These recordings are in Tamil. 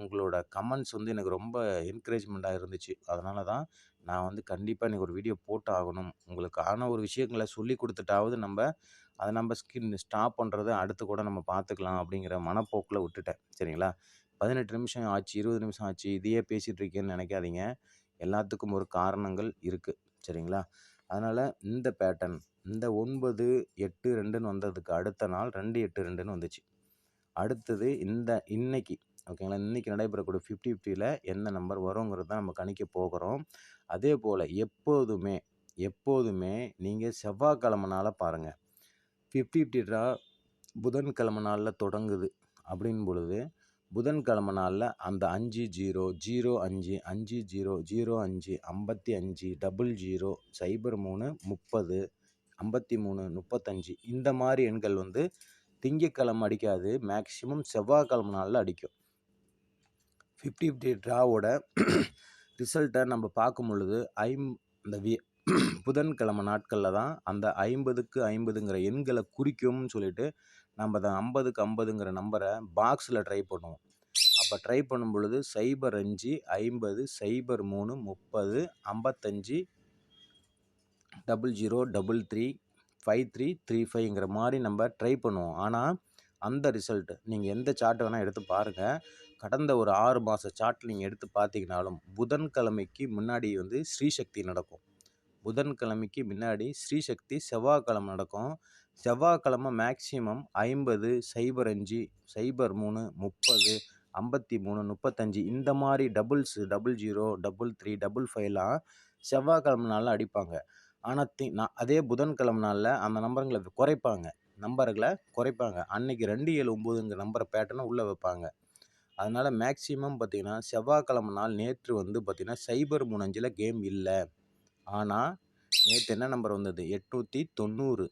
உங்களோட கமெண்ட்ஸ் வந்து எனக்கு ரொம்ப என்கரேஜ்மெண்ட்டாக இருந்துச்சு. அதனால தான் நான் வந்து கண்டிப்பாக இன்றைக்கி ஒரு வீடியோ போட்டு ஆகணும் உங்களுக்கான ஒரு விஷயங்களை சொல்லி கொடுத்துட்டாவது நம்ம அதை நம்ம ஸ்கின் ஸ்டாப் பண்ணுறத அடுத்து கூட நம்ம பார்த்துக்கலாம் அப்படிங்கிற மனப்போக்கில் விட்டுட்டேன். சரிங்களா? பதினெட்டு நிமிஷம் ஆச்சு இருபது நிமிஷம் ஆச்சு இதையே பேசிகிட்டு இருக்கேன்னு நினைக்காதீங்க. எல்லாத்துக்கும் ஒரு காரணங்கள் இருக்குது சரிங்களா? அதனால் இந்த பேட்டர்ன் இந்த ஒன்பது எட்டு ரெண்டுன்னு வந்ததுக்கு அடுத்த நாள் ரெண்டு எட்டு ரெண்டுன்னு வந்துச்சு. அடுத்தது இந்த இன்னைக்கு ஓகேங்களா? இன்றைக்கி நடைபெறக்கூடிய ஃபிஃப்டி ஃபிஃப்டியில் எந்த நம்பர் வருங்கிறது தான் நம்ம கணிக்க போகிறோம். அதே போல் எப்போதுமே எப்போதுமே நீங்கள் செவ்வாய்க்கிழமை நாளில் பாருங்கள் ஃபிஃப்டி ஃபிஃப்டி ட்ரா புதன்கிழமை நாளில் தொடங்குது அப்படின் பொழுது புதன்கிழமை நாளில் அந்த அஞ்சு ஜீரோ ஜீரோ அஞ்சு அஞ்சு ஜீரோ ஜீரோ அஞ்சு ஐம்பத்தி அஞ்சு டபுள் ஜீரோ சைபர் மூணு முப்பது ஐம்பத்தி மூணு முப்பத்தஞ்சு இந்த மாதிரி எண்கள் வந்து திங்கக்கிழமை அடிக்காது. மேக்ஸிமம் செவ்வாய்க்கிழமை நாளில் அடிக்கும். ஃபிஃப்டி ஃபிஃப்டி ட்ராவோட ரிசல்ட்டை நம்ம பார்க்கும் பொழுது ஐம் இந்த வி புதன்கிழமை நாட்களில் தான் அந்த ஐம்பதுக்கு ஐம்பதுங்கிற எண்களை குறிக்கும்னு சொல்லிட்டு நம்ம அந்த ஐம்பதுக்கு ஐம்பதுங்கிற நம்பரை பாக்ஸில் ட்ரை பண்ணுவோம். அப்போ ட்ரை பண்ணும் பொழுது சைபர் அஞ்சு ஐம்பது சைபர் மூணு முப்பது ஐம்பத்தஞ்சு double zero double three five three three ஃபைவ்ங்கிற மாதிரி நம்ம ட்ரை பண்ணுவோம். ஆனால் அந்த ரிசல்ட் நீங்கள் எந்த சார்ட் வேணால் எடுத்து பாருங்கள் கடந்த ஒரு ஆறு மாத சார்ட் நீங்கள் எடுத்து பார்த்தீங்கனாலும் புதன்கிழமைக்கு முன்னாடி வந்து ஸ்ரீசக்தி நடக்கும். புதன்கிழமைக்கு முன்னாடி ஸ்ரீசக்தி செவ்வாய்க்கிழமை நடக்கும். செவ்வாய்க்கிழமை மேக்ஸிமம் ஐம்பது சைபர் அஞ்சு சைபர் மூணு முப்பது ஐம்பத்தி மூணு முப்பத்தஞ்சு இந்த மாதிரி doubles double zero double three double ஃபைவ்லாம் செவ்வாய்க்கிழமை நாளில் அடிப்பாங்க. ஆனால் தி நான் அதே புதன்கிழமை நாளில் அந்த நம்பருங்களை குறைப்பாங்க. நம்பர்களை குறைப்பாங்க. அன்னைக்கு ரெண்டு ஏழு ஒம்போதுங்கிற நம்பரை பேட்டர்னை உள்ளே வைப்பாங்க. அதனால் மேக்ஸிமம் பார்த்திங்கன்னா செவ்வாய்க்கிழமை நாள் நேற்று வந்து பார்த்திங்கன்னா சைபர் முனைஞ்சில் கேம் இல்லை. ஆனால் நேற்று என்ன நம்பர் வந்தது? எட்நூற்றி தொண்ணூறு.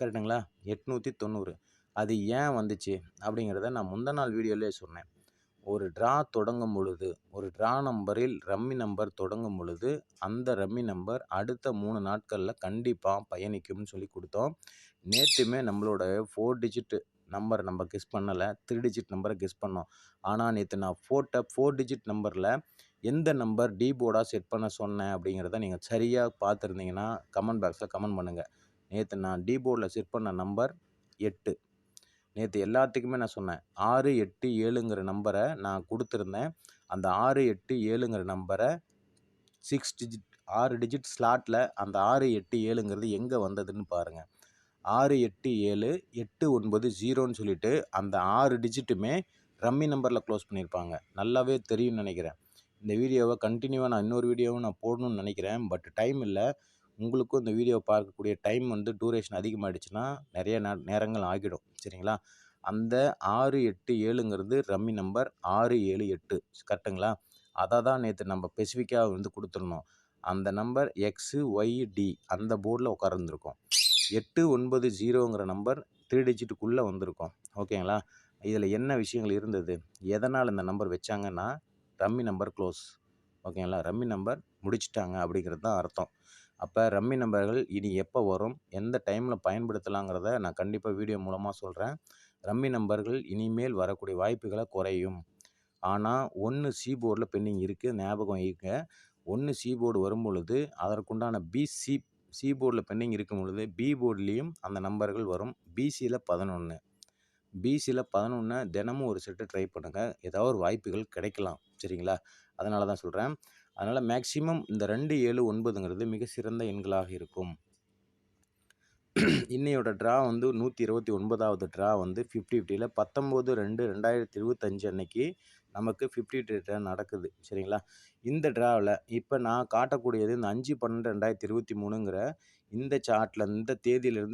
கரெக்டுங்களா எட்நூற்றி தொண்ணூறு. அது ஏன் வந்துச்சு? அப்படிங்கிறத நான் முந்த நாள் வீடியோலேயே சொன்னேன். ஒரு ட்ரா தொடங்கும் பொழுது ஒரு ட்ரா நம்பரில் ரம்மி நம்பர் தொடங்கும் பொழுது அந்த ரம்மி நம்பர் அடுத்த மூணு நாட்களில் கண்டிப்பாக பயணிக்கும்னு சொல்லி கொடுத்தோம். நேற்றுமே நம்மளோட ஃபோர் டிஜிட்டு நம்பர் நம்ம கெஸ் பண்ணலை. த்ரீ டிஜிட் நம்பரை கெஸ் பண்ணோம். ஆனால் நேற்று நான் ஃபோட்டோ ஃபோர் டிஜிட் நம்பரில் எந்த நம்பர் டி போர்டாக செட் பண்ண சொன்னேன் அப்படிங்கிறத நீங்கள் சரியாக பார்த்துருந்தீங்கன்னா கமெண்ட் பாக்ஸில் கமெண்ட் பண்ணுங்கள் நேற்று நான் டி போர்டில் செட் பண்ண நம்பர் எட்டு. நேற்று எல்லாத்துக்குமே நான் சொன்னேன். ஆறு எட்டு ஏழுங்கிற நம்பரை நான் கொடுத்துருந்தேன். அந்த ஆறு எட்டு ஏழுங்கிற நம்பரை சிக்ஸ் டிஜிட் ஆறு டிஜிட் ஸ்லாட்டில் அந்த ஆறு எட்டு ஏழுங்கிறது எங்கே வந்ததுன்னு பாருங்கள் ஆறு எட்டு ஏழு எட்டு ஒன்பது ஜீரோன்னு சொல்லிட்டு அந்த ஆறு டிஜிட்டுமே ரம்மி நம்பரில் க்ளோஸ் பண்ணியிருப்பாங்க. நல்லாவே தெரியும்னு நினைக்கிறேன். இந்த வீடியோவை கண்டினியூவாக நான் இன்னொரு வீடியோவும் நான் போடணும்னு நினைக்கிறேன். பட் டைம் இல்லை. உங்களுக்கும் இந்த வீடியோ பார்க்கக்கூடிய டைம் வந்து டூரேஷன் அதிகமாகிடுச்சுன்னா நிறைய நேரங்கள் ஆகிடும். சரிங்களா? அந்த ஆறு எட்டு ஏழுங்கிறது ரம்மி நம்பர் ஆறு ஏழு எட்டு. கரெக்டுங்களா? அதை தான் நேற்று நம்ம ஸ்பெசிஃபிக்காக வந்து கொடுத்துருந்தோம். அந்த நம்பர் எக்ஸு ஒய் டி அந்த போர்டில் உட்காந்துருக்கோம் எட்டு ஒன்பது ஜீரோங்கிற நம்பர் த்ரீ டிஜிட்டுக்குள்ளே வந்திருக்கோம். ஓகேங்களா இதில் என்ன விஷயங்கள் இருந்தது? எதனால் இந்த நம்பர் வச்சாங்கன்னா ரம்மி நம்பர் க்ளோஸ் ஓகேங்களா ரம்மி நம்பர் முடிச்சிட்டாங்க அப்படிங்கிறது தான் அர்த்தம். அப்போ ரம்மி நம்பர்கள் இனி எப்போ வரும்? எந்த டைமில் பயன்படுத்தலாங்கிறத நான் கண்டிப்பாக வீடியோ மூலமாக சொல்கிறேன் ரம்மி நம்பர்கள் இனிமேல் வரக்கூடிய வாய்ப்புகளை குறையும். ஆனால் ஒன்று சி போர்டில் பெண்டிங் இருக்குது ஞாபகம் இருக்க ஒன்று சி போர்டு வரும் பொழுது அதற்குண்டான பிசி சி போர்டில் பெண்டிங் இருக்கும் பொழுது பி போர்ட்லேயும் அந்த நம்பர்கள் வரும். பிசியில் பதினொன்று பிசியில் பதினொன்று தினமும் ஒரு செட்டு ட்ரை பண்ணுங்கள் ஏதாவது ஒரு வாய்ப்புகள் கிடைக்கலாம். சரிங்களா? அதனால தான் சொல்கிறேன் அதனால் மேக்சிமம் இந்த ரெண்டு ஏழு ஒன்பதுங்கிறது மிக சிறந்த எண்களாக இருக்கும். இன்னையோட ட்ரா வந்து நூற்றி இருபத்தி ஒன்பதாவது ட்ரா வந்து ஃபிஃப்டி ஃபிஃப்டியில் பத்தொம்போது ரெண்டு ரெண்டாயிரத்தி இருபத்தஞ்சு அன்னைக்கு நமக்கு ஃபிஃப்டி ட்ரா நடக்குது சரிங்களா? இந்த ட்ராவில் இப்போ நான் காட்டக்கூடியது இந்த அஞ்சு பன்னெண்டு ரெண்டாயிரத்தி இருபத்தி மூணுங்கிற இந்த சார்ட்டில் இந்த தேதியிலேருந்து